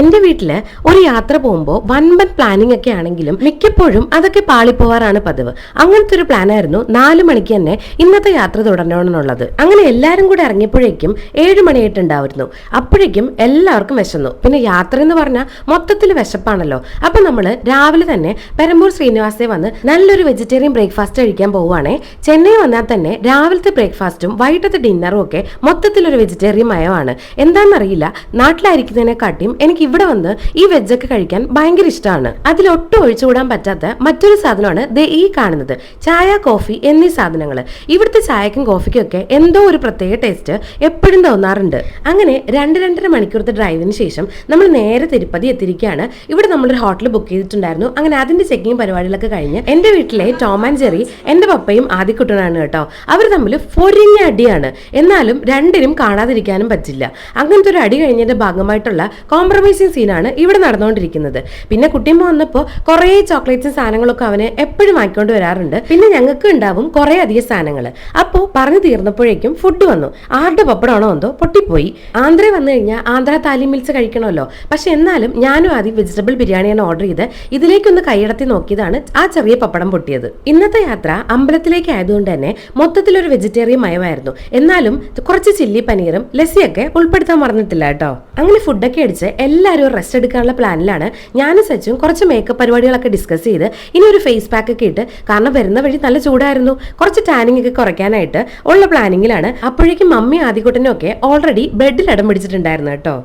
എന്റെ വീട്ടിൽ ഒരു യാത്ര പോകുമ്പോൾ വൻപൻ പ്ലാനിംഗ് ഒക്കെ ആണെങ്കിലും മിക്കപ്പോഴും അതൊക്കെ പാളിപ്പോവാറാണ് പതിവ്. അങ്ങനത്തെ ഒരു പ്ലാനായിരുന്നു നാല് മണിക്ക് തന്നെ ഇന്നത്തെ യാത്ര തുടരണമെന്നുള്ളത്. അങ്ങനെ എല്ലാവരും കൂടെ ഇറങ്ങിയപ്പോഴേക്കും ഏഴ് മണിയായിട്ടുണ്ടായിരുന്നു. അപ്പോഴേക്കും എല്ലാവർക്കും വിശന്നു. പിന്നെ യാത്ര എന്ന് പറഞ്ഞാൽ മൊത്തത്തിൽ വിശപ്പാണല്ലോ. അപ്പൊ നമ്മൾ രാവിലെ തന്നെ പെരമ്പൂർ ശ്രീനിവാസെ വന്ന് നല്ലൊരു വെജിറ്റേറിയൻ ബ്രേക്ക്ഫാസ്റ്റ് കഴിക്കാൻ പോവുകയാണെ ചെന്നൈ വന്നാൽ തന്നെ രാവിലത്തെ ബ്രേക്ക്ഫാസ്റ്റും വൈകിട്ടത്തെ ഡിന്നറും ഒക്കെ മൊത്തത്തിലൊരു വെജിറ്റേറിയൻ മയമാണ്. എന്താണെന്നറിയില്ല നാട്ടിലായിരിക്കുന്നതിനെക്കാട്ടിയും എനിക്ക് ഇവിടെ വന്ന് ഈ വെജൊക്കെ കഴിക്കാൻ ഭയങ്കര ഇഷ്ടമാണ് അതിലൊട്ടും ഒഴിച്ചുകൂടാൻ പറ്റാത്ത മറ്റൊരു സാധനമാണ് ദേ ഈ കാണുന്നത്. ചായ കോഫി എന്നീ സാധനങ്ങൾ. ഇവിടുത്തെ ചായക്കും കോഫിക്കും ഒക്കെ എന്തോ ഒരു പ്രത്യേക ടേസ്റ്റ് എപ്പോഴും തോന്നാറുണ്ട്. അങ്ങനെ രണ്ട് രണ്ടര മണിക്കൂറത്തെ ഡ്രൈവിന് ശേഷം നമ്മൾ നേരെ തിരുപ്പതി എത്തിയിരിക്കുകയാണ്. ഇവിടെ നമ്മളൊരു ഹോട്ടൽ ബുക്ക് ചെയ്തിട്ടുണ്ടായിരുന്നു. അങ്ങനെ അതിന്റെ ചെക്കിങ് പരിപാടികളൊക്കെ കഴിഞ്ഞ് എന്റെ വീട്ടിലെ ടോം ആൻഡ് ജെറി എന്റെ പപ്പയും ആദ്യക്കുട്ടനാണ് കേട്ടോ. അവർ തമ്മിൽ പൊരിഞ്ഞ അടിയാണ്. എന്നാലും രണ്ടിനും കാണാതിരിക്കാനും പറ്റില്ല. അങ്ങനത്തെ ഒരു അടി കഴിഞ്ഞതിന്റെ ഭാഗമായിട്ടുള്ള കോംപ്രമൈസിങ് സീനാണ് ഇവിടെ നടന്നുകൊണ്ടിരിക്കുന്നത്. പിന്നെ കുട്ടിയമ്മ വന്നപ്പോൾ കുറേ ചോക്ലേറ്റ്സും സാധനങ്ങളൊക്കെ അവന് എപ്പോഴും വാങ്ങിക്കൊണ്ട് വരാറുണ്ട്. പിന്നെ ഞങ്ങൾക്ക് ഉണ്ടാവും കുറേ അധികം സാധനങ്ങൾ അപ്പോൾ പറഞ്ഞു തീർന്നപ്പോഴേക്കും ഫുഡ് വന്നു. ആരുടെ പപ്പടമാണോ എന്തോ പൊട്ടിപ്പോയി. ആന്ധ്ര വന്നു കഴിഞ്ഞാൽ ആന്ധ്ര താലി മിൽസ് കഴിക്കണമല്ലോ. പക്ഷെ എന്നാലും ഞാനും ആദ്യം വെജിറ്റബിൾ ബിരിയാണിയാണ് ഓർഡർ ചെയ്ത് ഇതിലേക്കൊന്ന് കൈയടത്തി നോക്കിയതാണ് ആ ചെറിയ പപ്പടം പൊട്ടിയത്. ഇന്നത്തെ യാത്ര അമ്പലത്തിലേക്ക് ആയതുകൊണ്ട് തന്നെ മൊത്തത്തിലൊരു വെജിറ്റേറിയൻ മയമായിരുന്നു. എന്നാലും കുറച്ച് ചില്ലി പനീറും ലസ്സിയൊക്കെ ഉൾപ്പെടുത്താൻ മറന്നിട്ടില്ല കേട്ടോ. അങ്ങനെ ഫുഡൊക്കെ അടിച്ച് എല്ലാവരും റെസ്റ്റ് എടുക്കാനുള്ള പ്ലാനിലാണ് ഞാനും സച്ചും കുറച്ച് മേക്കപ്പ് പരിപാടികളൊക്കെ ഡിസ്കസ് ചെയ്ത് ഇനി ഒരു ഫേസ് പാക്ക് ഒക്കെ ഇട്ട് കാരണം വരുന്ന വഴി നല്ല ചൂടായിരുന്നു. കുറച്ച് ടാനിങ് ഒക്കെ കുറയ്ക്കാനായിട്ട് ഉള്ള പ്ലാനിങ്ങിലാണ് അപ്പോഴേക്കും മമ്മി ആദ്യക്കുട്ടനും ഒക്കെ ഓൾറെഡി ബെഡിൽ ഇടം പിടിച്ചിട്ടുണ്ടായിരുന്നു കേട്ടോ.